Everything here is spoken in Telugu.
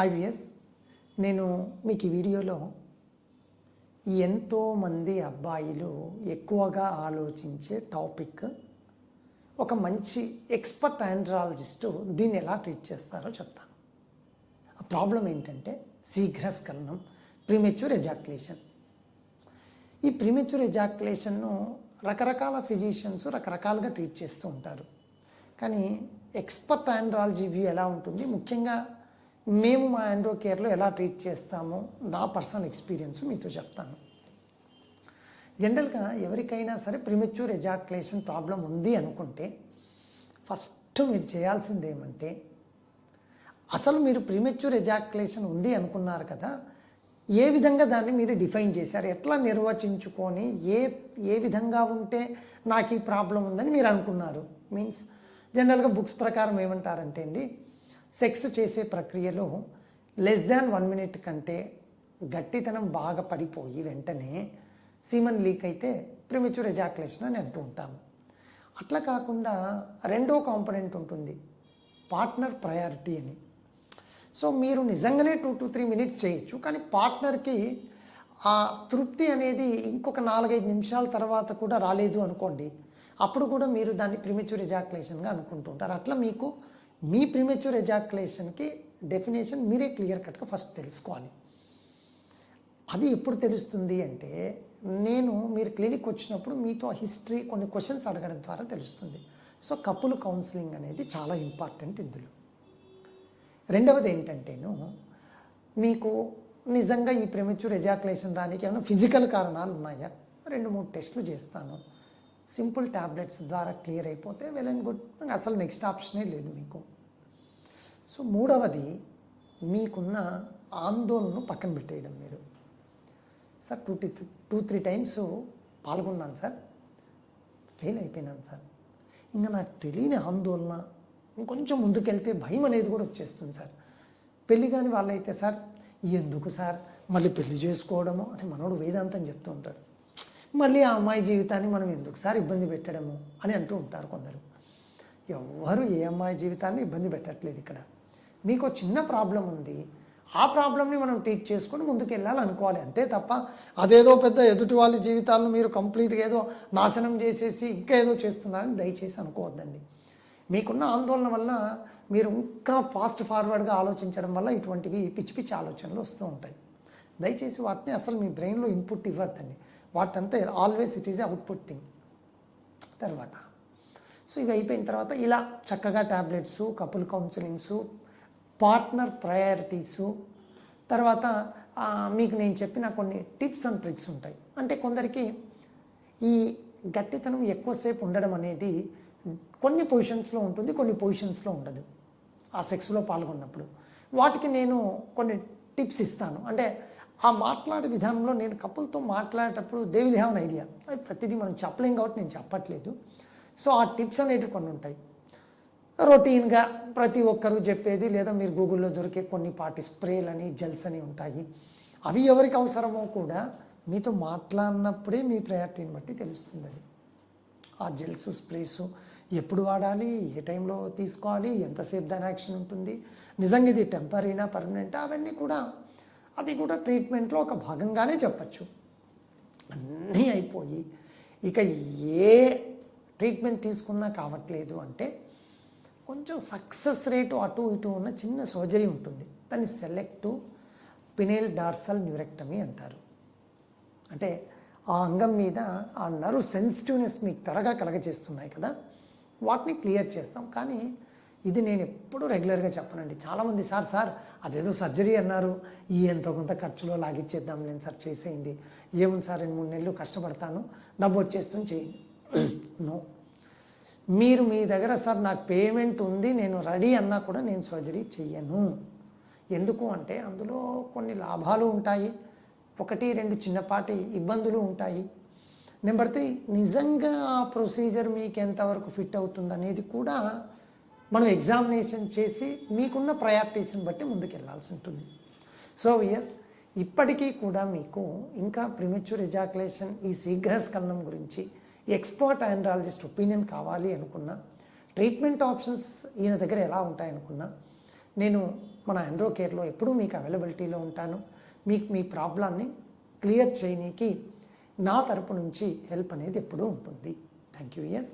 హాయ్ నేను మీకు ఈ వీడియోలో ఎంతోమంది అబ్బాయిలు ఎక్కువగా ఆలోచించే టాపిక్ ఒక మంచి ఎక్స్పర్ట్ ఆండ్రాలజిస్టు దీన్ని ఎలా ట్రీట్ చేస్తారో చెప్తాను. ఆ ప్రాబ్లం ఏంటంటే శీఘ్రస్ఖలనం ప్రీమెచ్యూర్ ఎజాక్యులేషన్. ఈ ప్రీమెచ్యూర్ ఎజాక్యులేషన్ను రకరకాల ఫిజిషియన్స్ రకరకాలుగా ట్రీట్ చేస్తూ ఉంటారు. కానీ ఎక్స్పర్ట్ ఆండ్రాలజీ వ్యూ ఎలా ఉంటుంది? ముఖ్యంగా మేము మా ఆండ్రో కేర్లో ఎలా ట్రీట్ చేస్తామో నా పర్సనల్ ఎక్స్పీరియన్స్ మీతో చెప్తాను. జనరల్గా ఎవరికైనా సరే ప్రిమెచ్యూర్ ఎజాక్యులేషన్ ప్రాబ్లం ఉంది అనుకుంటే ఫస్ట్ మీరు చేయాల్సింది ఏమంటే అసలు మీరు ప్రిమెచ్యూర్ ఎజాక్యులేషన్ ఉంది అనుకున్నారు కదా ఏ విధంగా దాన్ని మీరు డిఫైన్ చేశారు ఎట్లా నిర్వచించుకొని ఏ ఏ విధంగా ఉంటే నాకు ఈ ప్రాబ్లం ఉందని మీరు అనుకున్నారు. మీన్స్ జనరల్గా బుక్స్ ప్రకారం ఏమంటారంటే అండి సెక్స్ చేసే ప్రక్రియలో లెస్ దాన్ వన్ మినిట్ కంటే గట్టితనం బాగా పడిపోయి వెంటనే సీమన్ లీక్ అయితే ప్రిమిచ్యూర్ ఎజాక్యులేషన్ అని అంటూ ఉంటాము. అట్లా కాకుండా రెండో కాంపనెంట్ ఉంటుంది పార్ట్నర్ ప్రయారిటీ అని. సో మీరు నిజంగానే టూ టు త్రీ మినిట్స్ చేయొచ్చు కానీ పార్ట్నర్కి ఆ తృప్తి అనేది ఇంకొక నాలుగైదు నిమిషాల తర్వాత కూడా రాలేదు అనుకోండి అప్పుడు కూడా మీరు దాన్ని ప్రిమిచ్యూర్ ఎజాక్యులేషన్గా అనుకుంటుంటారు అట్లా మీకు మీ ప్రిమెచ్యూర్ ఎజాక్యులేషన్కి డెఫినేషన్ మీరే క్లియర్ కట్గా ఫస్ట్ తెలుసుకోవాలి. అది ఎప్పుడు తెలుస్తుంది అంటే నేను మీరు క్లినిక్ వచ్చినప్పుడు మీతో హిస్టరీ కొన్ని క్వశ్చన్స్ అడగడం ద్వారా తెలుస్తుంది. సో కపుల్ కౌన్సిలింగ్ అనేది చాలా ఇంపార్టెంట్ ఇందులో. రెండవది ఏంటంటేను మీకు నిజంగా ఈ ప్రిమెచ్యూర్ ఎజాకులేషన్ రానికి ఏమైనా ఫిజికల్ కారణాలు ఉన్నాయా? రెండు మూడు టెస్టులు చేస్తాను. సింపుల్ ట్యాబ్లెట్స్ ద్వారా క్లియర్ అయిపోతే వెల్ అండ్ గుడ్. అసలు నెక్స్ట్ ఆప్షనే లేదు మీకు. సో మూడవది మీకున్న ఆందోళనను పక్కన పెట్టేయడం మీరు. Sir two two three times పాల్గొన్నాను సార్. ఫెయిల్ అయిపోయినాను సార్. ఇంకా నాకు తెలియని ఆందోళన ఇంకొంచెం ముందుకెళ్తే భయం అనేది కూడా వచ్చేస్తుంది సార్. పెళ్ళి కాని వాళ్ళైతే సార్ ఎందుకు సార్? మళ్ళీ పెళ్ళి చేసుకోవడము? అని మనోడు వేదాంతం చెప్తూ ఉంటాడు. మళ్ళీ ఆ అమ్మాయి జీవితాన్ని మనం ఎందుకు సార్ ఇబ్బంది పెట్టడము అని అంటూ ఉంటారు కొందరు. ఎవ్వరు ఏ అమ్మాయి జీవితాన్ని ఇబ్బంది పెట్టట్లేదు ఇక్కడ. మీకు చిన్న ప్రాబ్లం ఉంది. ఆ ప్రాబ్లమ్ని మనం టీచ్ చేసుకొని ముందుకు వెళ్ళాలి అనుకోవాలి అంతే తప్ప అదేదో పెద్ద ఎదుటి వాళ్ళ జీవితాలను మీరు కంప్లీట్గా ఏదో నాశనం చేసేసి ఇంకా ఏదో చేస్తున్నారని దయచేసి అనుకోవద్దండి. మీకున్న ఆందోళన వల్ల మీరు ఇంకా ఫాస్ట్ ఫార్వర్డ్గా ఆలోచించడం వల్ల ఇటువంటివి పిచ్చి పిచ్చి ఆలోచనలు వస్తూ ఉంటాయి. దయచేసి వాటిని అసలు మీ బ్రెయిన్లో ఇన్పుట్ ఇవ్వద్దండి. వాటంతా always it is output thing తర్వాత. సో ఇవి అయిపోయిన తర్వాత ఇలా చక్కగా tablets couple counsellings partner priorities తర్వాత మీకు నేను చెప్పిన కొన్ని టిప్స్ అండ్ ట్రిక్స్ ఉంటాయి. అంటే కొందరికి ఈ గట్టితనం ఎక్కువసేపు ఉండడం అనేది కొన్ని పొజిషన్స్లో ఉంటుంది కొన్ని పొజిషన్స్లో ఉండదు. ఆ సెక్స్లో పాల్గొన్నప్పుడు. వాటికి నేను కొన్ని టిప్స్ ఇస్తాను. అంటే ఆ మాట్లాడే విధానంలో నేను కపుల్తో మాట్లాడేటప్పుడు they will have an idea అవి ప్రతిదీ మనం చెప్పలేం కాబట్టి నేను చెప్పట్లేదు. సో ఆ టిప్స్ అనేటివి కొన్ని ఉంటాయి. రొటీన్గా ప్రతి ఒక్కరూ చెప్పేది లేదా మీరు గూగుల్లో దొరికే కొన్ని పాటి స్ప్రేలని జెల్స్ అని ఉంటాయి. అవి ఎవరికి అవసరమో కూడా మీతో మాట్లాడినప్పుడే మీ ప్రయారిటీని బట్టి తెలుస్తుంది అది. ఆ జెల్స్ స్ప్రేస్ ఎప్పుడు వాడాలి ఏ టైంలో తీసుకోవాలి ఎంతసేపు దాని యాక్షన్ ఉంటుంది నిజంగా ఇది టెంపరీనా పర్మనెంటా అవన్నీ కూడా అది కూడా ట్రీట్మెంట్లో ఒక భాగంగానే చెప్పచ్చు. అన్నీ అయిపోయి ఇక ఏ ట్రీట్మెంట్ తీసుకున్నా కావట్లేదు అంటే కొంచెం సక్సెస్ రేటు అటు ఇటు ఉన్న చిన్న సర్జరీ ఉంటుంది. దాన్ని సెలెక్టివ్ పినేల్ డార్సల్ న్యూరెక్టమీ అంటారు. అంటే ఆ అంగం మీద ఆ నరు సెన్సిటివ్నెస్ మీకు త్వరగా కలగజేస్తున్నాయి కదా. వాటిని క్లియర్ చేస్తాం. కానీ ఇది నేను ఎప్పుడూ రెగ్యులర్గా చెప్పనండి. చాలామంది సార్ సార్ అదేదో సర్జరీ అన్నారు. ఈ ఎంతో కొంత ఖర్చులో లాగిచ్చేద్దాం నేను సార్ చేసేయండి. ఏముంది సార్ రెండు మూడు నెలలు కష్టపడతాను. డబ్బు వచ్చేస్తుంది చేయండి. నో. మీరు మీ దగ్గర సార్ నాకు పేమెంట్ ఉంది నేను రెడీ అన్నా కూడా నేను సర్జరీ చెయ్యను. ఎందుకు అంటే అందులో కొన్ని లాభాలు ఉంటాయి. ఒకటి రెండు చిన్నపాటి ఇబ్బందులు ఉంటాయి. నెంబర్ త్రీ నిజంగా ఆ ప్రొసీజర్ మీకు ఎంతవరకు ఫిట్ అవుతుంది అనేది కూడా మనం ఎగ్జామినేషన్ చేసి మీకున్న ప్రయారిటీస్ని బట్టి ముందుకు వెళ్ళాల్సి ఉంటుంది. సో ఎస్ ఇప్పటికీ కూడా మీకు ఇంకా ప్రిమెచ్యూర్ ఎజాకులేషన్ ఈ శీఘ్రస్కలనం గురించి ఎక్స్పర్ట్ ఆండ్రాలజిస్ట్ ఒపీనియన్ కావాలి అనుకున్నా ట్రీట్మెంట్ ఆప్షన్స్ ఈయన దగ్గర ఎలా ఉంటాయనుకున్నా నేను మన ఆండ్రో కేర్లో ఎప్పుడూ మీకు అవైలబిలిటీలో ఉంటాను. మీకు మీ ప్రాబ్లాన్ని క్లియర్ చేయనీకి నా తరపు నుంచి హెల్ప్ అనేది ఎప్పుడూ ఉంటుంది. Thank you yes